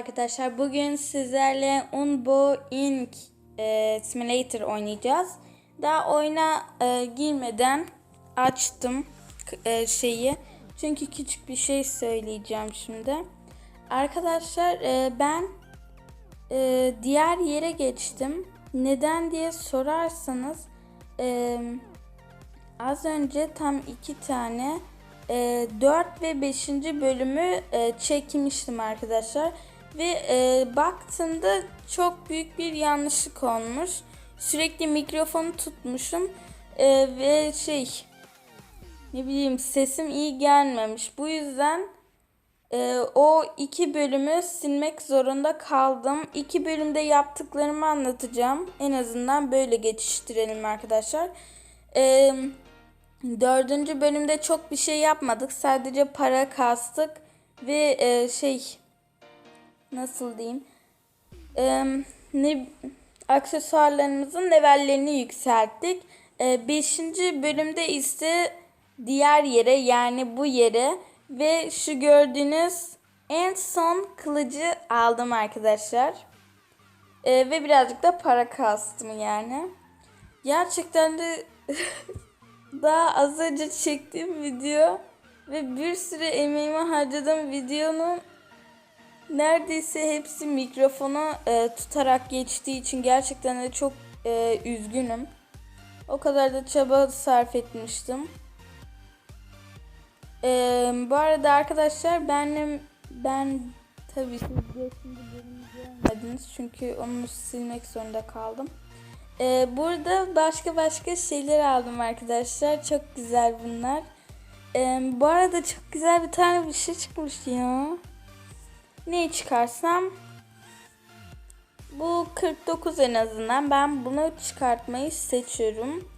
arkadaşlar. Bugün sizlerle Unbo Ink e, Simulator oynayacağız. Daha oyuna e, girmeden açtım e, şeyi. Çünkü küçük bir şey söyleyeceğim şimdi. Arkadaşlar e, ben e, diğer yere geçtim. Neden diye sorarsanız e, az önce tam iki tane e, 4 ve 5. bölümü e, çekmiştim arkadaşlar. Ve e, baktığımda çok büyük bir yanlışlık olmuş. Sürekli mikrofonu tutmuşum e, ve şey ne bileyim sesim iyi gelmemiş. Bu yüzden e, o iki bölümü silmek zorunda kaldım. İki bölümde yaptıklarımı anlatacağım. En azından böyle geçiştirelim arkadaşlar. Eee Dördüncü bölümde çok bir şey yapmadık. Sadece para kastık ve e, şey nasıl diyeyim e, ne aksesuarlarımızın levellerini yükselttik. E, beşinci bölümde ise diğer yere yani bu yere ve şu gördüğünüz en son kılıcı aldım arkadaşlar. E, ve birazcık da para kastım yani. Gerçekten de daha az önce çektiğim video ve bir sürü emeğimi harcadığım videonun neredeyse hepsi mikrofonu e, tutarak geçtiği için gerçekten de çok e, üzgünüm. O kadar da çaba sarf etmiştim. E, bu arada arkadaşlar benim ben tabii siz geçince bölümü görmediniz çünkü onu silmek zorunda kaldım. Ee, burada başka başka şeyler aldım arkadaşlar. Çok güzel bunlar. Ee, bu arada çok güzel bir tane bir şey çıkmış ya. Ne çıkarsam? Bu 49 en azından. Ben bunu çıkartmayı seçiyorum.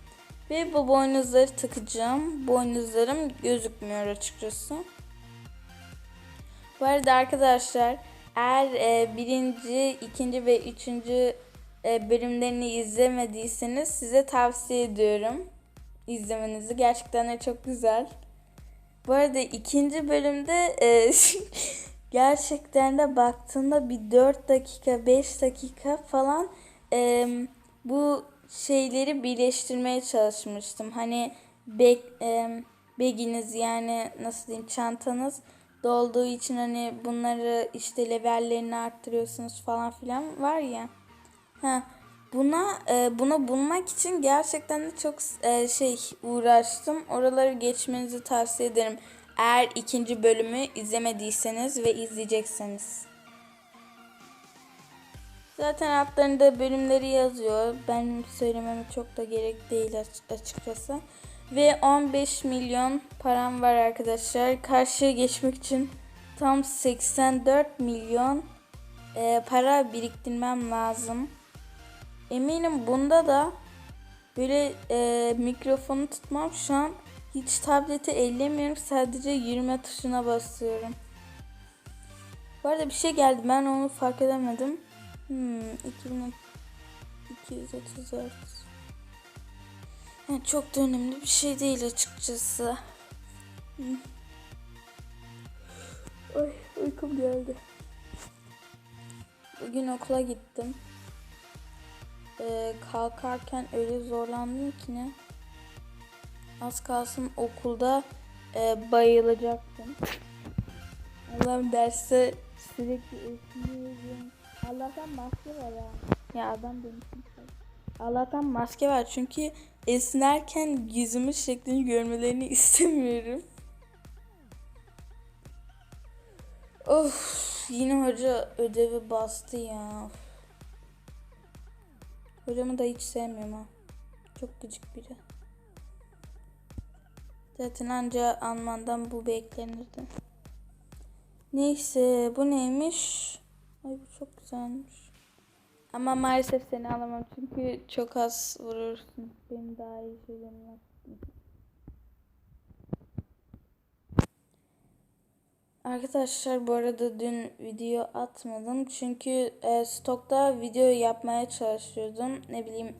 Ve bu boynuzları takacağım. Boynuzlarım gözükmüyor açıkçası. Bu arada arkadaşlar eğer e, birinci, ikinci ve üçüncü e, bölümlerini izlemediyseniz size tavsiye ediyorum izlemenizi. Gerçekten de çok güzel. Bu arada ikinci bölümde e, gerçekten de baktığımda bir 4 dakika 5 dakika falan e, bu şeyleri birleştirmeye çalışmıştım. Hani bek, e, beginiz yani nasıl diyeyim çantanız dolduğu için hani bunları işte levellerini arttırıyorsunuz falan filan var ya. Ha, buna e, buna bulmak için gerçekten de çok e, şey uğraştım. Oraları geçmenizi tavsiye ederim. Eğer ikinci bölümü izlemediyseniz ve izleyecekseniz. Zaten altlarında bölümleri yazıyor. Benim söylememe çok da gerek değil açıkçası. Ve 15 milyon param var arkadaşlar. Karşıya geçmek için tam 84 milyon e, para biriktirmem lazım. Eminim bunda da böyle e, mikrofonu tutmam şu an hiç tableti ellemiyorum sadece yürüme tuşuna basıyorum. Bu arada bir şey geldi ben onu fark edemedim. Hmm, 2234. Yani çok da önemli bir şey değil açıkçası. Hmm. Ay uykum geldi. Bugün okula gittim e, kalkarken öyle zorlandım ki ne. Az kalsın okulda e, bayılacaktım. Allah'ım derste sürekli esniyorum. Allah'tan maske var ya. Ya adam demiştim. Allah'tan maske var çünkü esnerken yüzümün şeklini görmelerini istemiyorum. Of yine hoca ödevi bastı ya. Hocamı da hiç sevmiyorum ha. Çok gıcık biri. Zaten anca Alman'dan bu beklenirdi. Neyse bu neymiş? Ay bu çok güzelmiş. Ama maalesef seni alamam çünkü çok az vurursun. Benim daha iyi şeylerim var. Arkadaşlar bu arada dün video atmadım çünkü e, stokta video yapmaya çalışıyordum. Ne bileyim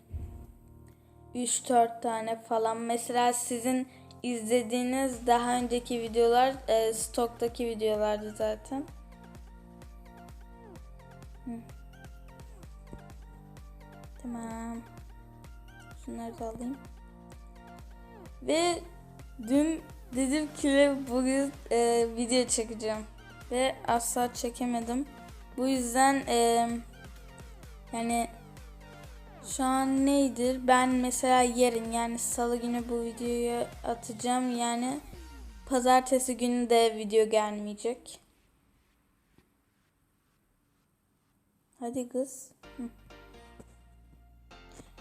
3-4 tane falan. Mesela sizin izlediğiniz daha önceki videolar e, stoktaki videolardı zaten. Hı. Tamam. Şunları da alayım. Ve dün dedim ki bugün e, video çekeceğim. Ve asla çekemedim. Bu yüzden e, yani şu an neydir? Ben mesela yarın yani salı günü bu videoyu atacağım. Yani pazartesi günü de video gelmeyecek. Hadi kız.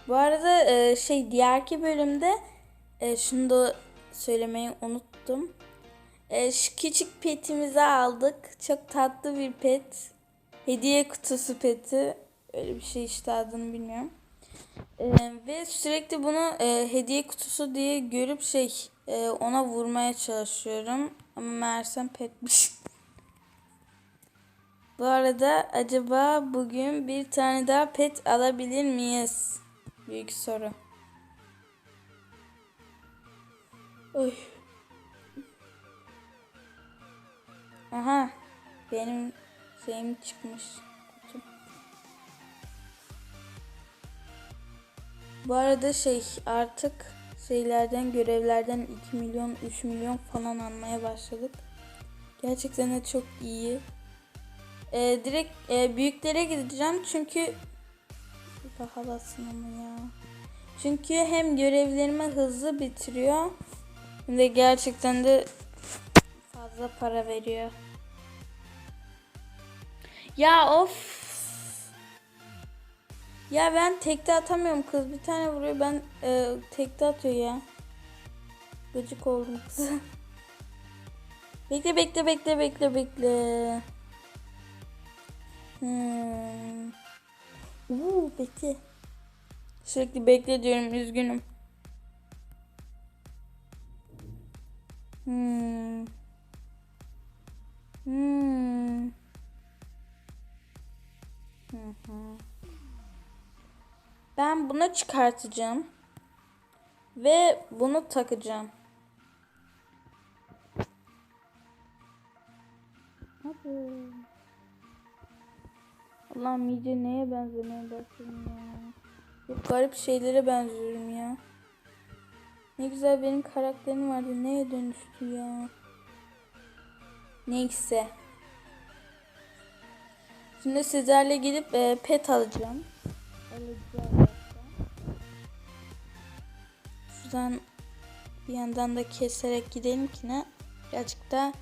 Bu arada e, şey diğerki bölümde e, şunu da söylemeyi unuttum. E, şu küçük petimizi aldık. Çok tatlı bir pet. Hediye kutusu peti. Öyle bir şey işte adını bilmiyorum. E, ve sürekli bunu e, hediye kutusu diye görüp şey e, ona vurmaya çalışıyorum. Ama meğersem petmiş. Bu arada acaba bugün bir tane daha pet alabilir miyiz? Büyük soru. Oy. Aha. Benim şeyim çıkmış. Bu arada şey artık şeylerden görevlerden 2 milyon 3 milyon falan almaya başladık. Gerçekten de çok iyi. Ee, direkt e, büyüklere gideceğim çünkü daha basın ama ya. Çünkü hem görevlerimi hızlı bitiriyor hem de gerçekten de fazla para veriyor. Ya of. Ya ben tekte atamıyorum kız. Bir tane vuruyor ben e, tekte atıyor ya. Gıcık oldum kız. bekle bekle bekle bekle bekle. Hmm. Uuu bekle. Sürekli bekle diyorum üzgünüm. Hmm. Hmm. Hı hı. Ben bunu çıkartacağım. Ve bunu takacağım. Hadi. Allah'ım iyice neye benzemeye başladım ya. Çok garip şeylere benziyorum ya. Ne güzel benim karakterim vardı. Neye dönüştü ya? Neyse. Şimdi sizlerle gidip e, pet alacağım. Alacağım. Şuradan bir yandan da keserek gidelim ki ne? Birazcık da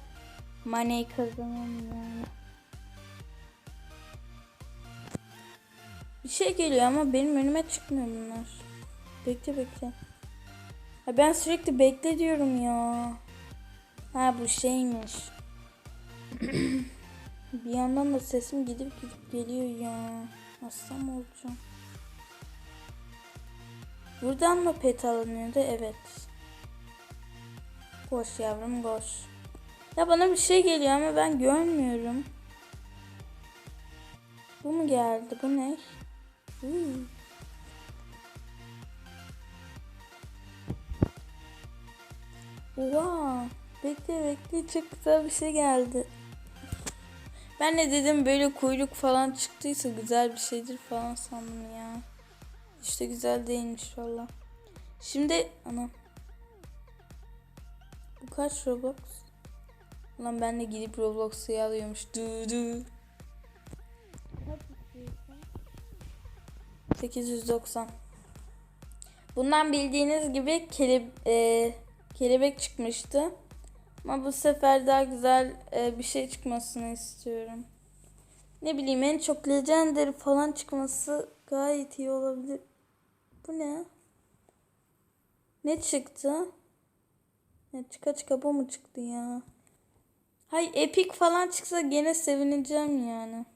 money kazanalım yani. Bir şey geliyor ama benim önüme çıkmıyor bunlar. Bekle bekle. Ha ben sürekli bekle diyorum ya. Ha bu şeymiş. bir yandan da sesim gidip gidip geliyor ya. Mı olacağım? Buradan mı pet alınıyordu? Evet. Koş yavrum koş. Ya bana bir şey geliyor ama ben görmüyorum. Bu mu geldi? Bu ne? Hmm. Oha. Bekle bekle çok bir şey geldi. Ben ne dedim böyle kuyruk falan çıktıysa güzel bir şeydir falan sandım ya. İşte güzel değilmiş valla. Şimdi ana. Bu kaç Roblox? Lan ben de gidip Roblox'u alıyormuş. Du du. 890. Bundan bildiğiniz gibi kele, e, kelebek çıkmıştı. Ama bu sefer daha güzel e, bir şey çıkmasını istiyorum. Ne bileyim en çok legendary falan çıkması gayet iyi olabilir. Bu ne? Ne çıktı? Ya çıka çıka bu mu çıktı ya? Hay epic falan çıksa gene sevineceğim yani.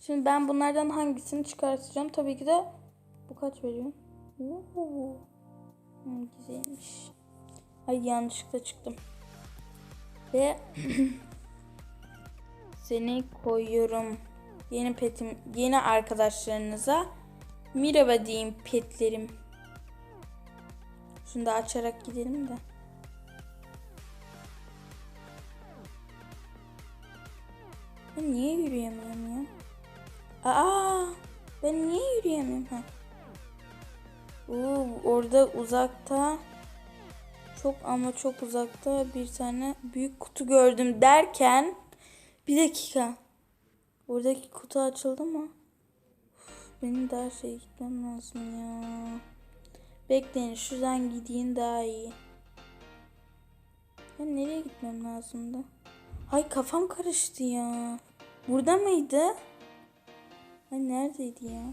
Şimdi ben bunlardan hangisini çıkartacağım? Tabii ki de bu kaç veriyor? Oo. Hmm, güzelmiş. Ay yanlışlıkla çıktım. Ve seni koyuyorum. Yeni petim, yeni arkadaşlarınıza merhaba diyeyim petlerim. Şunu da açarak gidelim de. Ben niye yürüyemiyorum ya? Aa, ben niye yürüyemiyorum? Ha. Oo, orada uzakta çok ama çok uzakta bir tane büyük kutu gördüm derken bir dakika. Oradaki kutu açıldı mı? Benim daha şey gitmem lazım ya. Bekleyin şuradan gideyim daha iyi. Ben nereye gitmem lazımdı? Ay kafam karıştı ya. Burada mıydı? Ay neredeydi ya?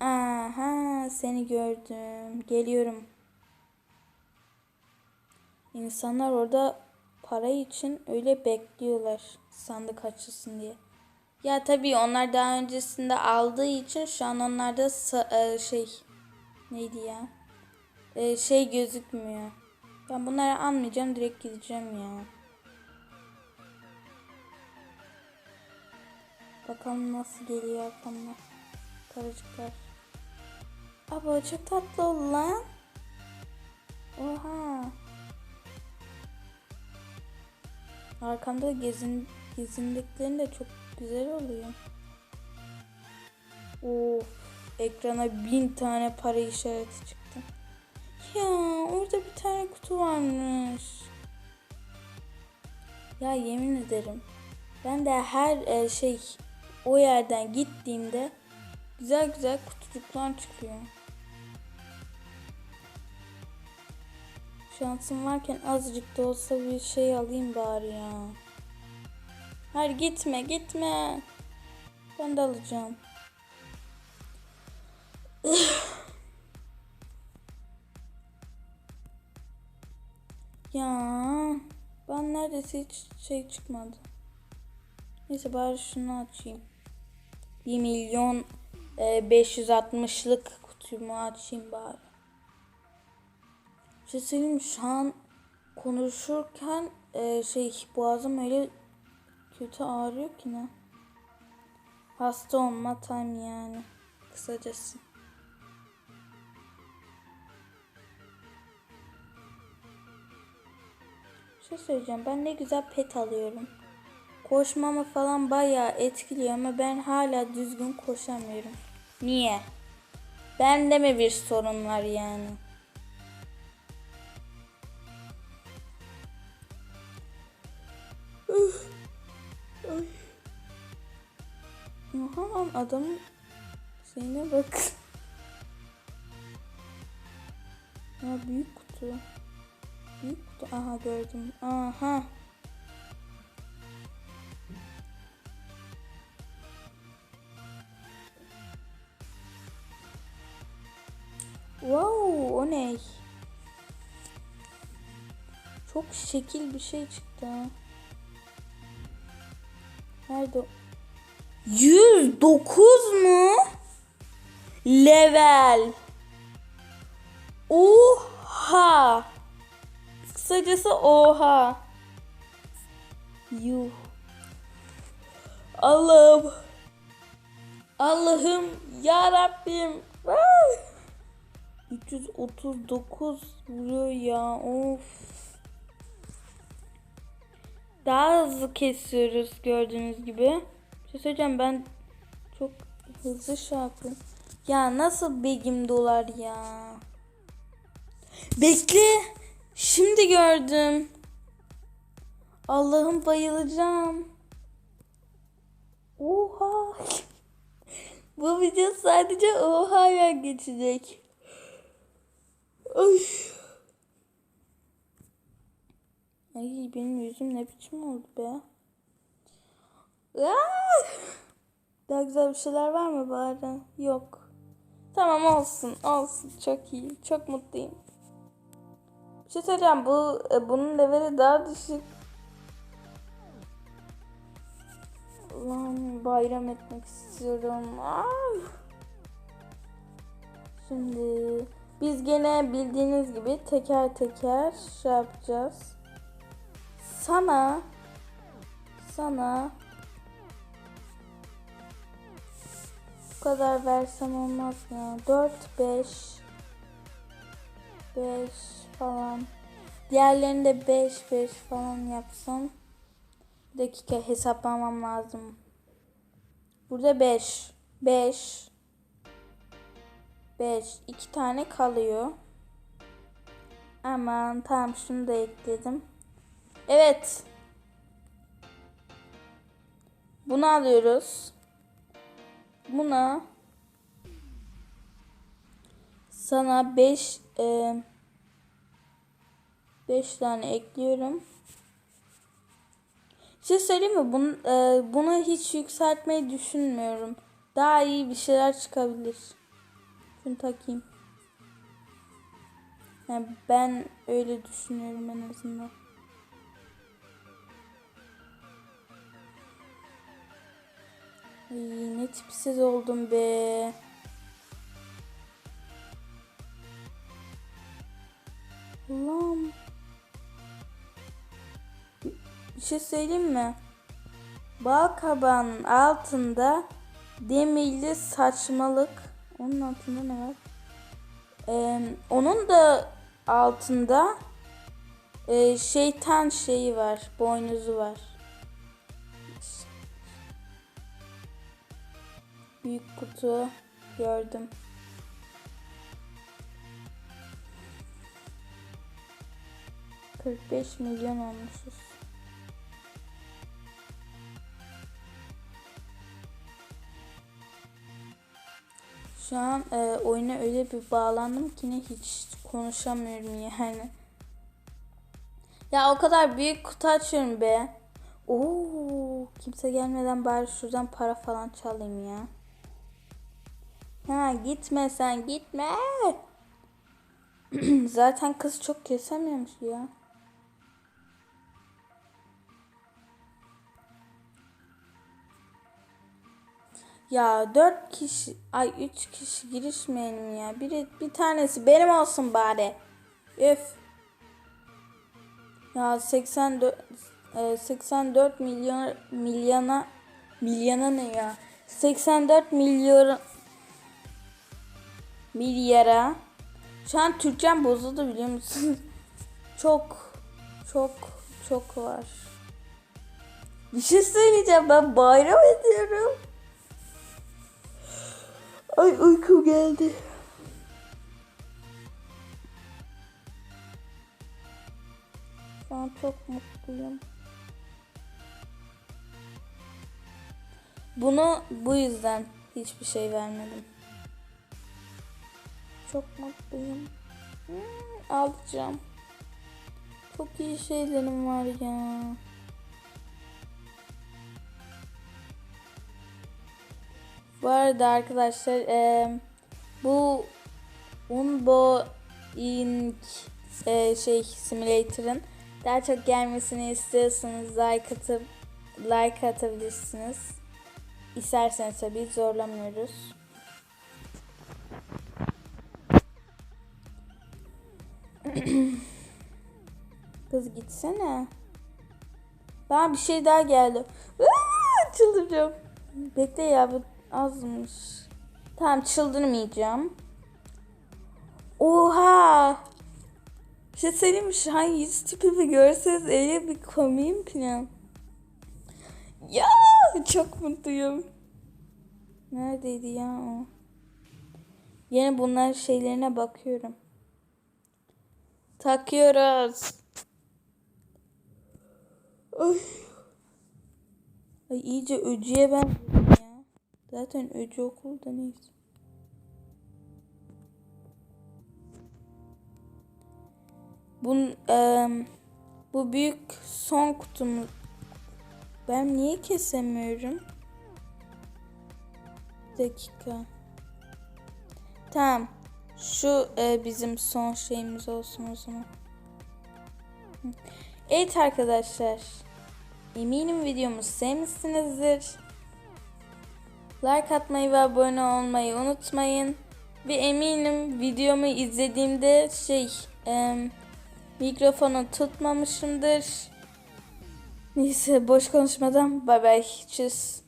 Aha seni gördüm. Geliyorum. İnsanlar orada para için öyle bekliyorlar sandık açılsın diye. Ya tabii onlar daha öncesinde aldığı için şu an onlarda e, şey neydi ya? E, şey gözükmüyor. Ben bunları almayacağım direkt gideceğim ya. Bakalım nasıl geliyor arkamda. Karıcıklar. Aba çok tatlı oldu lan. Oha. Arkamda gezin, gezindiklerinde çok güzel oluyor. Of. Ekrana bin tane para işareti çıktı. Ya orada bir tane kutu varmış. Ya yemin ederim. Ben de her e, şey o yerden gittiğimde güzel güzel kutucuklar çıkıyor. Şansım varken azıcık da olsa bir şey alayım bari ya. Hayır gitme gitme. Ben de alacağım. ya ben neredeyse hiç şey çıkmadı. Neyse bari şunu açayım. 1 milyon e, 560'lık kutumu açayım bari. Bir şey söyleyeyim? Şu an konuşurken e, şey boğazım öyle kötü ağrıyor ki ne. Hasta olma time yani. Kısacası. Bir şey söyleyeceğim. Ben ne güzel pet alıyorum. Koşmamı falan bayağı etkiliyor ama ben hala düzgün koşamıyorum. Niye? Bende mi bir sorun var yani? Adamın şeyine bak. Ya büyük kutu. Büyük kutu. Aha gördüm. Aha. Wow, o ne? Çok şekil bir şey çıktı. Nerede? 109 mu? Level. Oha. Kısacası oha. Yuh. Allah'ım. Allah'ım ya Rabbim. 339 vuruyor ya. Of. Daha hızlı kesiyoruz gördüğünüz gibi. Şey söyleyeceğim ben çok hızlı şey. Ya nasıl begim dolar ya. Bekle. Şimdi gördüm. Allah'ım bayılacağım. Oha. Bu video sadece oha'ya geçecek. Ay. Ay benim yüzüm ne biçim oldu be. Daha güzel bir şeyler var mı bari? Yok. Tamam olsun olsun çok iyi çok mutluyum. Bir şey söyleyeceğim bu e, bunun leveli daha düşük. Lan bayram etmek istiyorum. Ay. Şimdi biz gene bildiğiniz gibi teker teker şey yapacağız. Sana sana bu kadar versem olmaz ya. 4 5 5 falan. Diğerlerini de 5 5 falan yapsam Bir dakika hesaplamam lazım. Burada 5. 5. 5. 2 tane kalıyor. Aman tamam şunu da ekledim. Evet. Bunu alıyoruz. Buna sana 5 5 tane ekliyorum. Şey söyleyeyim mi? Bunu, e, bunu hiç yükseltmeyi düşünmüyorum. Daha iyi bir şeyler çıkabilir. Şunu takayım. Yani ben öyle düşünüyorum en azından. Ay, ne tipsiz oldum be. Allah'ım. Bir şey söyleyeyim mi? Bal kabağının altında demirli saçmalık. Onun altında ne var? Ee, onun da altında e, şeytan şeyi var. Boynuzu var. Büyük kutu gördüm. Kırk beş milyon olmuşuz. Şu an e, oyuna öyle bir bağlandım ki ne hiç konuşamıyorum yani. Ya o kadar büyük kutu açıyorum be. Oo, kimse gelmeden bari şuradan para falan çalayım ya. Ha gitme sen gitme. Zaten kız çok kesemiyormuş ya. Ya dört kişi, ay üç kişi girişmeyelim ya. Biri, bir tanesi benim olsun bari. Öf. Ya 84, e, 84 milyon milyona milyona ne ya? 84 milyon milyara. Şu an Türkçem bozuldu biliyor musun? çok çok çok var. Bir şey söyleyeceğim ben bayram ediyorum. Ay uykum geldi. Şu an çok mutluyum. Bunu bu yüzden hiçbir şey vermedim. Çok mutluyum. Hmm, alacağım. Çok iyi şeylerim var ya. Bu arada arkadaşlar e, bu Unbo Ink e, şey simulator'ın daha çok gelmesini istiyorsanız like atıp like atabilirsiniz. İsterseniz tabii zorlamıyoruz. Kız gitsene. Bana bir şey daha geldi. Çıldıracağım. Bekle ya bu azmış. Tamam çıldırmayacağım. Oha! Şey söyleyeyim mi? Şu an yüz tipimi görseniz öyle bir komiyim ki. Ya çok mutluyum. Neredeydi ya o? Yine bunlar şeylerine bakıyorum. Takıyoruz. Ay. Ay iyice öcüye ben ya. Zaten öcü okulda neyse. Bun, e, bu büyük son kutumu ben niye kesemiyorum? Bir dakika. Tamam. Şu e, bizim son şeyimiz olsun o zaman. Evet arkadaşlar. Eminim videomu sevmişsinizdir. Like atmayı ve abone olmayı unutmayın. Ve eminim videomu izlediğimde şey e, mikrofonu tutmamışımdır. Neyse boş konuşmadan bay bay. Tschüss.